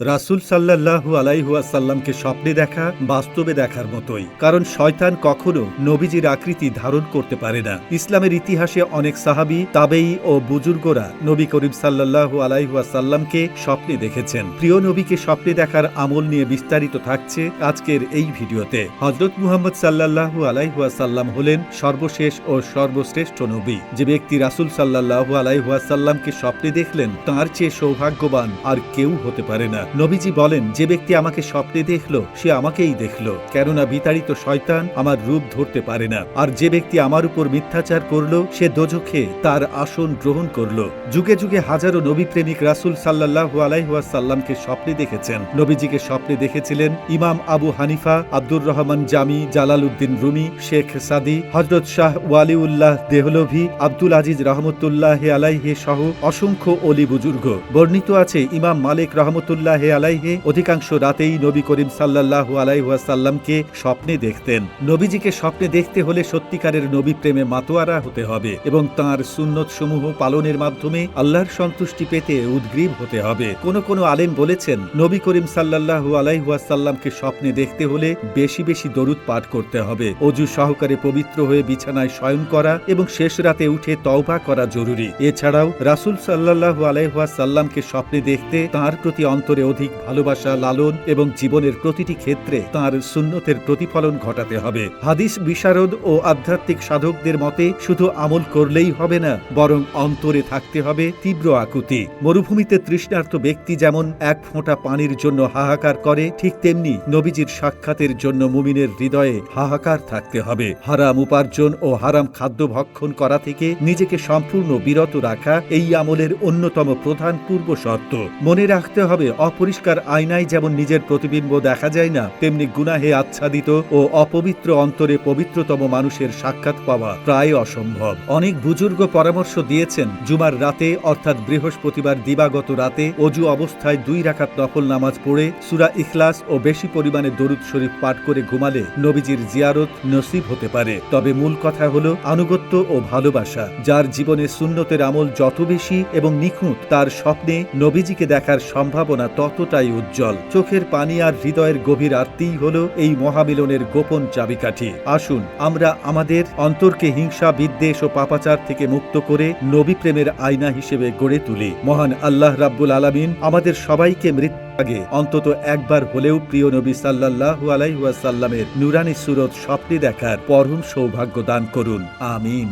রাসুল সাল্লাহু আলাইহুয়াসাল্লামকে স্বপ্নে দেখা, বাস্তবে দেখার মতোই। কারণ শয়তান কখনো নবীজির আকৃতি ধারণ করতে পারে না। ইসলামের ইতিহাসে অনেক সাহাবি, তাবেই ও বুজুর্গরা নবী করিম সাল্লাহু আলাইহুয়াসাল্লামকে স্বপ্নে দেখেছেন। প্রিয় নবীকে স্বপ্নে দেখার আমল নিয়ে বিস্তারিত থাকছে আজকের এই ভিডিওতে। হজরত মুহাম্মদ সাল্লাহু আলাইহুয়াসাল্লাম হলেন সর্বশেষ ও সর্বশ্রেষ্ঠ নবী। যে ব্যক্তি রাসুল সাল্লাহু আলাইহুয়াসাল্লামকে স্বপ্নে দেখলেন, তার চেয়ে সৌভাগ্যবান আর কেউ হতে পারে না। নবীজি বলেন, যে ব্যক্তি আমাকে স্বপ্নে দেখল, সে আমাকেই দেখল। কেননা বিতাড়িত শয়তান আমার রূপ ধরতে পারে না। আর যে ব্যক্তি আমার উপর মিথ্যাচার করল, সে দোজখে তার আসন গ্রহণ করল। যুগে যুগে হাজারো নবী প্রেমিক রাসুল সাল্লাহু আলাইহাসাল্লামকে স্বপ্নে দেখেছেন। নবীজিকে স্বপ্নে দেখেছিলেন ইমাম আবু হানিফা, আব্দুর রহমান জামি জালাল উদ্দিন রুমি, শেখ সাদি হজরত শাহ ওয়ালিউল্লাহ দেহলভি, আব্দুল আজিজ রহমতুল্লাহ আলাইহে সহ অসংখ্য অলি বুজুর্গ। বর্ণিত আছে, ইমাম মালিক রহমতুল্লাহ আলাইহে, অধিকাংশ রাতেই নবী করিম সাল্লাহু আলাইহাসাল্লামকে স্বপ্নে দেখতেন। নবীজিকে স্বপ্নে দেখতে হলে সত্যিকারের নবী প্রেমে মাতোয়ারা হতে হবে এবং তাঁর সুন্নত সমূহ পালনের মাধ্যমে আল্লাহর সন্তুষ্টি পেতে উদ্গ্রীব হতে হবে। কোন কোন আলেম বলেছেন, নবী করিম সাল্লাহু আলাইহাসাল্লামকে স্বপ্নে দেখতে হলে বেশি বেশি দরুদ পাঠ করতে হবে, অজু সহকারে পবিত্র হয়ে বিছানায় শয়ন করা এবং শেষ রাতে উঠে তওবা করা জরুরি। এছাড়াও রাসুল সাল্লাহু আলাইহাসাল্লামকে স্বপ্নে দেখতে তার প্রতি অন্তরে অধিক ভালোবাসা লালন এবং জীবনের প্রতিটি ক্ষেত্রে তার সুন্নতের প্রতিফলন ঘটাতে হবে। হাদিস বিশারদ ও আধ্যাত্মিক সাধকদের মতে, শুধু আমল করলেই হবে না, বরং অন্তরে থাকতে হবে তীব্র আকুতি। মরুভূমিতে তৃষ্ণার্ত ব্যক্তি যেমন এক ফোঁটা পানির জন্য হাহাকার করে, ঠিক তেমনি নবীজির সাক্ষাতের জন্য মুমিনের হৃদয়ে হাহাকার থাকতে হবে। হারাম উপার্জন ও হারাম খাদ্য ভক্ষণ করা থেকে নিজেকে সম্পূর্ণ বিরত রাখা, এই আমলের অন্যতম প্রধান পূর্ব শর্ত। মনে রাখতে হবে অপরিষ্কার আয়নায় যেমন নিজের প্রতিবিম্ব দেখা যায় না, তেমনি গুনাহে আচ্ছাদিত ও অপবিত্র অন্তরে পবিত্রতম মানুষের সাক্ষাৎ পাওয়া প্রায় অসম্ভব। অনেক বুজুর্গ পরামর্শ দিয়েছেন, জুমার রাতে অর্থাৎ বৃহস্পতিবার দিবাগত রাতে অজু অবস্থায় দুই রাখাত নফল নামাজ পড়ে সুরা ইখলাস ও বেশি পরিমাণে দরুদ শরীফ পাঠ করে ঘুমালে নবীজির জিয়ারত নসিব হতে পারে। তবে মূল কথা হলো আনুগত্য ও ভালোবাসা। যার জীবনে সুন্নতের আমল যত বেশি এবং নিখুঁত, তার স্বপ্নে নবীজিকে দেখার সম্ভাবনা ততটাই উজ্জ্বল। চোখের পানি আর হৃদয়ের গভীর আরতিই হল এই মহামিলনের গোপন চাবিকাঠি। আসুন, আমরা আমাদের অন্তরকে হিংসা, বিদ্বেষ ও পাপাচার থেকে মুক্ত করে নবী প্রেমের আয়না হিসেবে গড়ে তুলি। মহান আল্লাহ রাব্বুল আলামিন আমাদের সবাইকে মৃত্যু আগে অন্তত একবার হলেও প্রিয় নবী সাল্লাল্লাহু আলাইহুয়াসাল্লামের নুরানি সুরত স্বপ্নে দেখার পরম সৌভাগ্য দান করুন। আমিন।